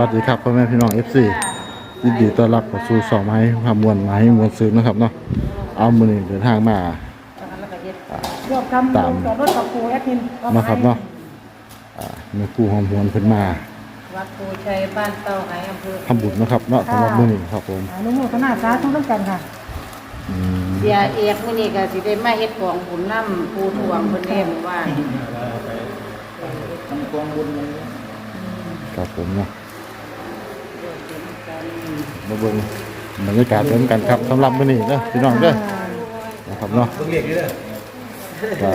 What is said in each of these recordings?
สวัสดีครับพ่อแม่พี่น้อง FC ยินดีต้อนรับเข้าสู่สองไม้ความมวลไม้มวลซื้อนะครับเนาะเอามือนี้เดินทางมา รวบกำตาม จอดรถกับครูแอดมินนะครับเนาะอ่าแม่ครู่หอมหวนเพิ่นมาวัดภูชัยบ้านเต้าไหอำเภอทำบุญนะครับเนาะสำหรับมื้อนี้ครับผมอนุโมทนาสาธุทั้งกันค่ะอืมเสียเอกมื้อนี้ก็สิได้มาเฮ็ดของบุญนำผู้ทวงเพิ่นเองว่าครับผมเนาะ มาเบิ่งบรรยากาศเริ่มกันครับสำหรับมื้อนี้เด้อพี่น้องเด้อนะครับเนาะก็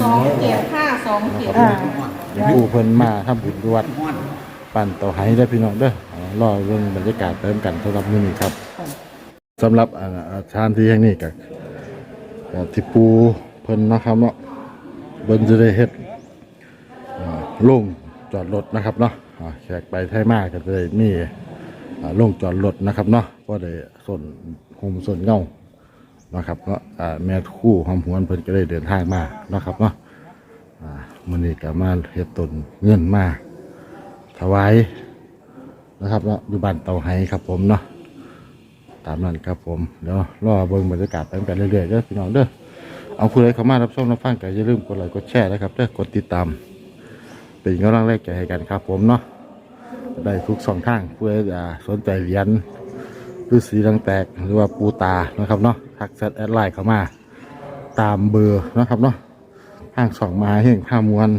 สองเกียรห้าสองเกียรอ่าแม่ครู่เพิ่นมาทำบุญที่วัดปั่นเต่าไหเด้อพี่น้องเด้ออ่ารอเบิ่งบรรยากาศเริ่มกันสำหรับมื้อนี้ครับสำหรับอ่าอาชานที่แห่งนี้ก็ก็ที่ปูเพิ่นนะครับเนาะเบิ่นจะได้เฮ็ดอ่าโล่งจอดรถนะครับเนาะอ่าแขกไปไทยมาก็จะได้มีอ่าโล่งจอดรถนะครับเนาะก็ได้ส่วนโฮมส่วนเงานะครับเนาะแม่คู่หอมหวนเพิ่นก็ได้เดินทางมานะครับเนาะมื้อนี้ก็มาเฮ็ดตนเงินมาถวายนะครับเนาะอยู่บ้านเตาไห้ครับผมเนาะตามนั้นครับผมเดี๋ยวรอเบิ่งบรรยากาศไปกันเรื่อยๆเด้อพี่น้องเด้อเอาคุณใดเข้ามารับชมรับฟังก็อย่าลืมกดไลค์กดแชร์นะครับเด้อกดติดตามเป็นกำลังแรกใจให้กันครับผมเนาะ ได้ทุกสองทางเพื่อจะสนใจเหรียญฤาษีดังแตกหรือว่าปูตานะครับเนาะทักแชทแอดไลน์เข้ามา ตามเบอร์นะครับเนาะทางสองมาแห่งข้ามวล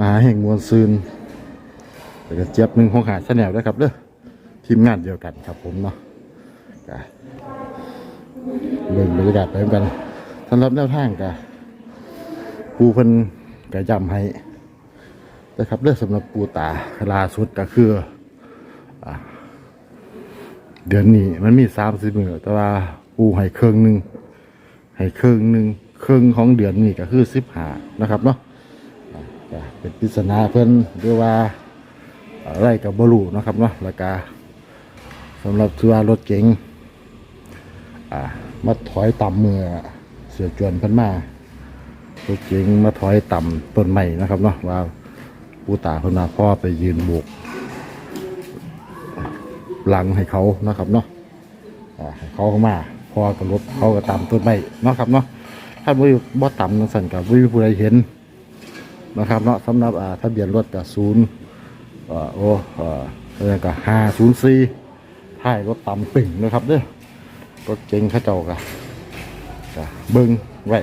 มาแห่งมวลซืนเดี๋ยวก็เจี๊ยบหนึ่งของหาชาแนลด้วยครับเด้อทีมงานเดียวกันครับผมเนาะเบิ่งบรรยากาศไปเหมือนกันสำหรับแนวทางก็ปูเพิ่นก็ย้ำให้ นะครับเรื่องสำหรับปูตาล่าสุดก็คืออเดือนนี้มันมีสามสิบมือแต่ว่าปูให้เครื่องหนึ่งให้เครื่องหนึ่งเครื่องของเดือนนี้ก็คือสิบหานะครับเนาะเป็นปริศนาเพิ่อนหรือว่าไรกับบรูนะครับเนาะแล้วก็สำหรับทัวร์รถเก๋งมาถอยต่ำเมื่อเสียจวนเพันมารถเก๋งมาถอยต่ำต้นใหม่นะครับเนาะว่า ผู้ตาเพิ่นมาพ่อไปยืนโบกหลังให้เขานะครับเนาะให้เขาเข้ามาพอกับรถเขาก็ต่ำต้นใหม่นะครับเนาะถ้าบ่บ่ต่ำนั่นสั่นกับวิผู้ใดเห็นนะครับเนาะสำหรับอ่าทะเบียนรถกับศูนย์โอ้อ่าเรียกกับห้าศูนย์สี่ท้ายรถต่ำปิ่งนะครับเด้อรถเก๋งข้าเจ้ากะกะเบิ้งไว้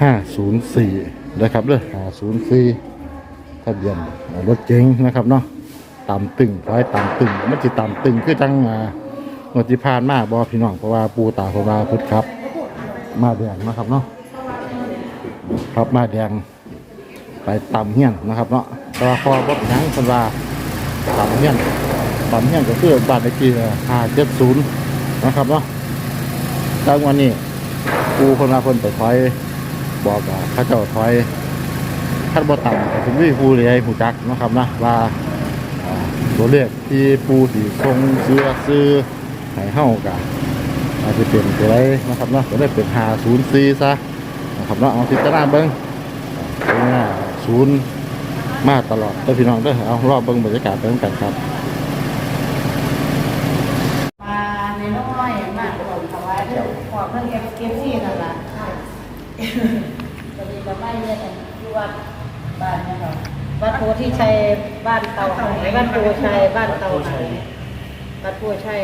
ห้าศูนย์สี่ นะครับเด้อห้าศูนย์สี่ทะเบียนรถเก๋งนะครับเนาะต่ำตึงท้ต่ำตึงมันจะต่ำตึงคือจังอ่างวดที่ผ่านมาบอพี่น้องเพราะว่าปูตาของเราพุทธครับ มาแดงนะครับเนาะครับมาแดงไปต่ำเฮี้ยนนะครับเนาะต่ว่าพอรถยังคนวาต่ำเฮี้ยนต่ำเฮี้ยนก็คือบ้านเลขที่ห้าเจ็ดศูนย์นะครับเนาะจังวันนี้กูคนมาคนไปถอย บอกข้าเจ้าถอยขั้นบ่ต่ำก็ถึงวิผู้เรียผู้จักนะครับนะว่าตัวเลขที่ปูที่ทรงเสื้อซื้อให้เฮากับอาจจะเป็นตัวไรนะครับเนาะก็ได้เป็นหาศูนย์สี่ซะนะครับเนาะเอาพิจารณาเบิ้งอ่าศูนย์มาตลอดเด้อพี่น้องเด้อเอารอบเบิ่งบรรยากาศไปด้วยกันครับมาในน้อยมากของถวายเรื่องขอเรื่องเอฟเอฟซีนั่นแหละ จะมีกระไม้เนี่ยที่วัดบ้านนี่ยค่ะวัดโพธิชัยบ้านเตาไหวัดโพชัยบ้านเตาไหวัดโพชัย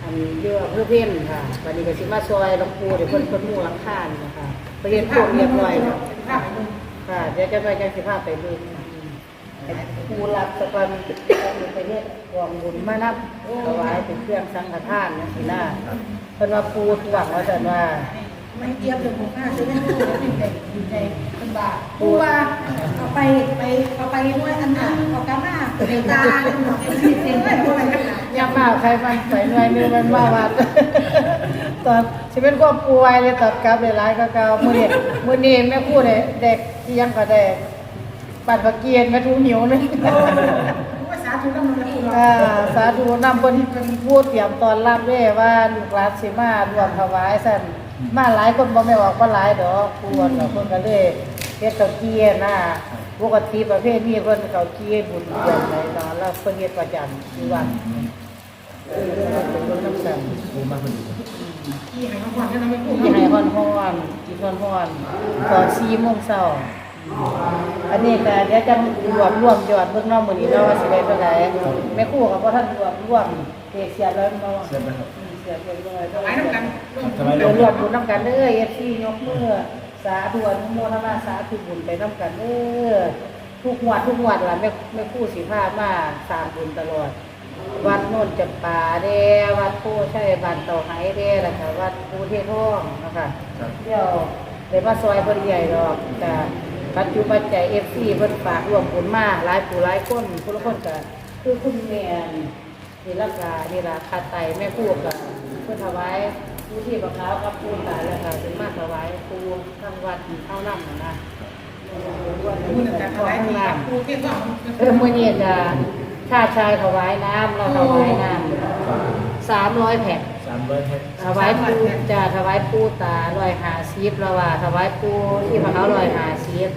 อันเยอะเพื่อเพ่นค่ะวันนี้ก็สิมาซอยหลวงปู่เดี๋ยวเพิ่นเพิ่นมุ่หลังคาเนี่ยค่ะไปเรียนพวกเรียบร้อยค่ะเดี๋ยวจะไปจังสิภาพไปดูครูรับสกันไปเนี่ยรวมบุญมานับถวายเป็นเครื่องสังฆทานนะสินะเพิ่นว่าปูทวงว่าจันว่า ไม่เกียบเลยผมห้าซื้อได้ดีใจดีใจเป็นบาทปูว่าเอาไปไปเอาไปด้วยอันนั้นเอากามาเดตาเลยเนาะที่เป็นไปด้วยกันย่ำมาใครมันไปหน่วยนึงมันมาวัดตอนชีวิตครอบครัวเลยตัดกลับหลยร้ายก็เก่ามื้อนี้มื้อนี้แม่พูดเลยเด็กที่ยังก็ได้ปัดผักเกียนแม่ทูเหนียวนึงว่าสาธุต้องมาปูเราอ่าสาธุนำเพิ่นเพิ่นพูดเตรียมตอนรับเด้ว่าลูกหลานสิมารวมถวายสั่น มาหลายคนบ่แม่นออกบ่หลายดอกผู้ว่าเพิ่นก็เลยเฮ็ดเกาเกี้ยนะปกติประเภทนี้เพิ่นเกาเกี้ยบุญเดือนไหนตอนแล้วเพิ่นเฮ็ดประจำที่วัดเออเป็นคนน้ำกันที่ไหนมาก่อนที่เราไม่พูดที่ให้ฮ้อนๆกินฮ้อนๆตอน4โมงเช้าอันนี้ก็เดี๋ยวจะรวมรวมยอดเบิ่งเน้องมื้อนี้เนาะว่าสิได้เท่าใดแม่ครูก็บ่ทันรวมรวมเฮ็ดเสียแล้วเนาะ เสียบบเสียเรียบร้อยไว้ำกันร่วมเดี๋ยวรวมบุญน้ำกันเด้อเอฟซียกมือสาธุอนุโมทนาสาธุบุญไปน้ำกันเด้อทุกงวัดทุกงวัดล่ะแม่แม่คู่สิพามาสร้างบุญตลอด วัดโน่นจำปาเด้วัดโพใช่บ้านเต่าไหเด้แล้วก็วัดภูเทท่องนะคะเดี๋ยวเดี๋ยวมาซอยเพิ่นใหญ่ดอกแต่ปัจจุบันใจเอฟซีเพิ่นฝากรวมบุญมาหลายผู้หลายคนผู้ละคนก็คือคุณแม่นี่ ละกานี่ละคาไตแม่ครู่กับเพิ่นถวายผู้ที่บักขาวกับผู้ตายแล้วค่ะถึงมาถวายปูทางวัดเข้าน้ำน่ะนะพูดถึงการถวายมีกับผู้ที่สองเออมื่อนี้จะชาติชายถวายน้ำเราถวายน้ำสามร้อยแผ่นสามร้อยแพ็คถวายปูจะถวายปูตาลอยหาซีฟแล้วว่าถวายปูที่พระเขาลอยหาซีฟ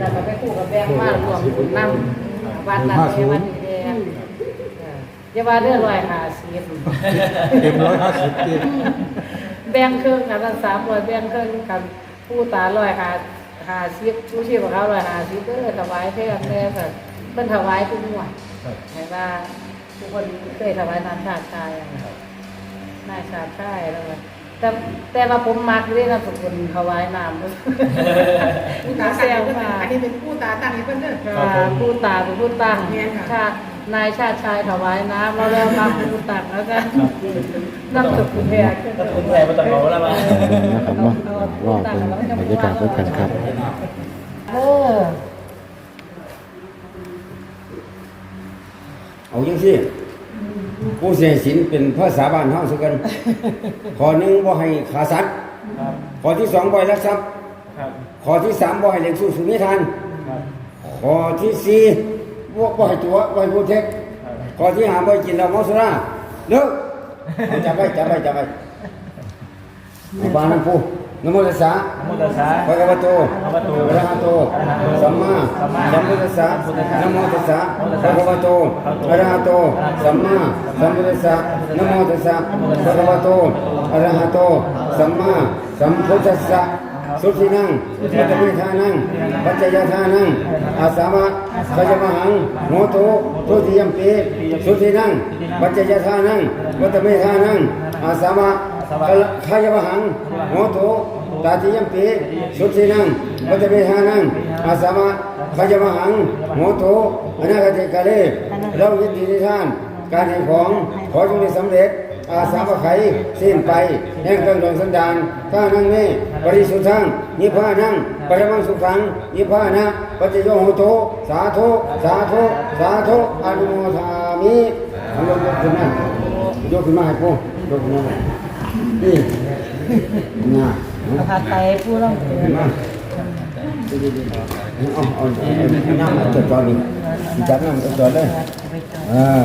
แล้วก็ไปคู่กับแบงค์มารวมบุญน้ำวัดนั้นในวันนี้เด้ ออย่าว่าเรื่องลอยหาซีฟเต็มร้อยห้าสิบเต็มแบ่งครึ่งกันสามร้อยแบ่งครึ่งกันปูตาลอยหาหาซีฟผู้ที่พระเขาลอยหาซีฟเด้อถวายเพื่อนแม่ค่ะเพิ่นถวายทุกงวดครับเห็นว่าทุกคนเคยถวายนานชาติชายอะนะครับนายชาติชายแล้วก็แต่แต่ว่าผมมักเรียกนามสกุลถวายนามผู้ตาเซตั้งลมาอันนี้เป็นผู้ตาตั้งให้เพื่อนเด้อผู้ตาเป็นผู้ตั้งแม่นค่ะชาติ นายชาติชายถวายน้ำแล้วแล้วนำผู้ตั้งแล้วก็นำสกุลแพรถ้าคุณแพ้มาต้องเอาแล้วมั้งนะครับเนาะรอบเป็นบรรยากาศด้วยกันครับเออเอาจังซี่ผู้เสียสินเป็นภาษาบ้านเฮาซะกันข้อหนึ่งบ่ให้ขาสัตว์ครับข้อที่สองบ่ให้ลักทรัพย์ครับข้อที่สามบ่ให้เล่นสู้สุนิทานครับข้อที่สี่ บ่บ่ให้ตัวบ่ให้ผู้เท็จข้อที่ห้าบ่ให้กินเหล้าเมาสุราเลิกเอาจับไว้จับไว้จับไว้เอาบานน้ำปูนะโมตัสสะนะโมตัสสะภะคะวะโตภะคะวะโตอะระหะโตอะระหะโตสัมมาสัมมาสัมพุทธัสสะสัมพุทธัสสะนะโมตัสสะนะโมตัสภะสะคะวะโตอะระหะโตสัมมาสัมพุทธัสสะนะโมตัสสะภะคะวะโตอะระหะโตสัมมาสัมพุทธัสสะ สุทินังมัตตมิทานังปัจจยทานังอาสามะขจมหังโหโตทุติยมปีสุทินังปัจจยทานังมัตตมิทานังอาสามะขจมหังโหโตตาติยมปีสุทินังวัตเบหานังอาสามะขจมหังโหโตอนาคติกาเลเรายินดีในท่าน การให้ของขอจงได้สำเร็จ อาสามะไขสิ้นไปแห่งเครื่องดวงสันดานข้านั่งเมปริสุทธังนิพพานังปรมังสุขังนิพพานะปัจจโยโหโตสาธุสาธุสาธุอนุโมทามิอนุโมทนายกขึ้นมาให้พ่อยกขึ้นมานี่น่ะพาไปผู้ร้องเรียนมาเอาเอาเอาน้ำมาจดจอนี่จับน้ำจดจอเลยเออ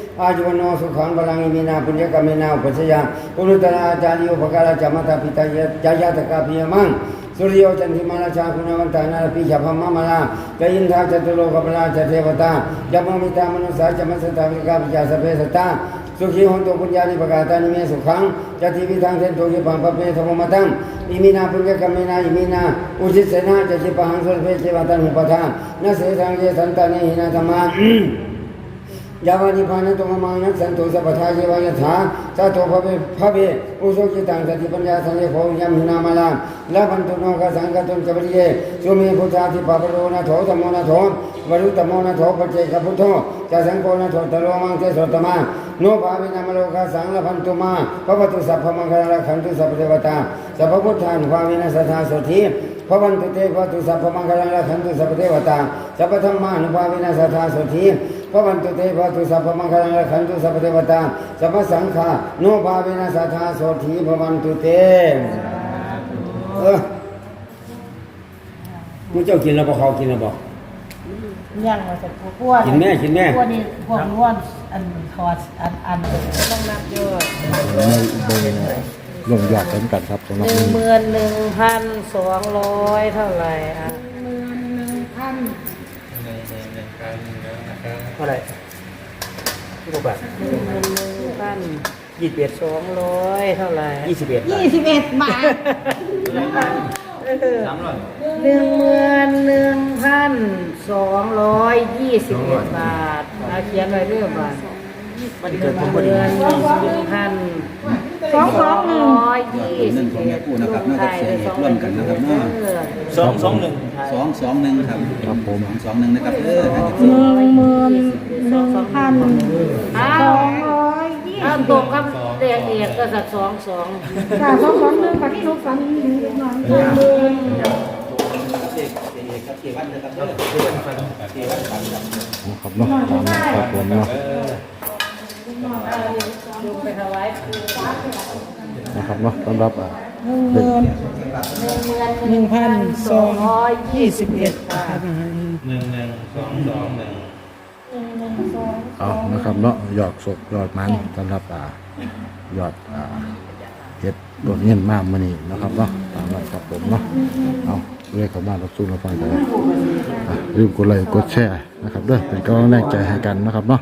านิหินาธรรมาปยาวานิพานันตุมมังนัสสันตุสัพพทาเยวายถาสาธุพระเวพระเวอุโสจิตังสติปัญญา สัญญโคยัมหินามาลาลาพันตุโนกสังกตุนกบริเยสุเมพุทธาธิปะปโรนะโถธรรมนะโถวรุตโมนะโถปัจเจก พุทโธจะสังโฆนะโถตโลมังเตโสตมาโนภาวินามโลกาสังลาพันตุมาพระวตุสัพพมังคลาขันตุสัพพเทวตาสัพพพุทธานุภาวินาสทาโสธีพระวันตุเตพระตุสัพพมังคลาขันตุสัพพเทวตาสัพพธรรมานุภาวินาสทาโสธีพระวันตุเตพระตุสัพพมังคลาขันตุสัพพเทวตาสัพพสังฆาโนภาวินาสทาโสธีพระวันตุเตเออมึงเจ้ากินแล้วบ่เขากินแล้วบ่ย่างมาจากพวกกินแม่กินแม่พวกนี้พวกล้วนอันทอดอันอันต้องนับยอดในเบอร์ลงยอดเติมกันครับสำหรับหนึ่งมื้อหนี้มื่นหนึ่งพันสองร้อยเท่าไหร่อะ ท่าไหร่ที่กว่าบาทหนึ่งหมื่นหนึ่งพันยี่สิบเอ็ดสองร้อยเท่าไหร่ยี่สิบเอ็ดบายี่ทสิบเอ็ดบาทสามร้อยหนึ่งหมื่นหนึ่งพันสองร้อยยี่สิบเอ็ดบาทอาเขียนไว้เรื่องบาท มันหเกินึ่ดงผมหพอดีมื่นหนึ่งพันสองสองหนึ่งร้อยยี่สิบเอ็ดลงไทยเลยสองร่วมกันนะครับเนาะสองสองหนึ่งสองสองหนึ่งครับครับผมสองสองหนึ่งนะครับเออหนึ่งหมื่นหนึ่งพันอ้าสวองร้อยยี่อ้าวสิบตรงครับเรียกเอกก็สักสองสองค่ะสองสองหนึ่งกับที่นุกฝันหนึ่งหนึ่งหมื่นนะครับเนาะตามนั้นครับผมเนาะ นะครับเนาะสำหรับอ่าหนึ่งหมื่นหนึ่งพันสองร้อยยี่สิบเอ็ดบาทหนึ่งหนึ่งสองสองหนึ่งหนึ่งหนึ่งสองเอานะครับเนาะยอดศพยอดมันสำหรับอ่ายอดอ่าเฮ็ดโดดเงินมากมื้อนี้นะครับเนาะตามนั้นครับผมเนาะเอาเรียกเข้ามารับสู้รับฟังกันเลยอะลืมกดไลค์กดแชร์นะครับเด้อเป็นกำลังแรงใจให้กันนะครับเนาะ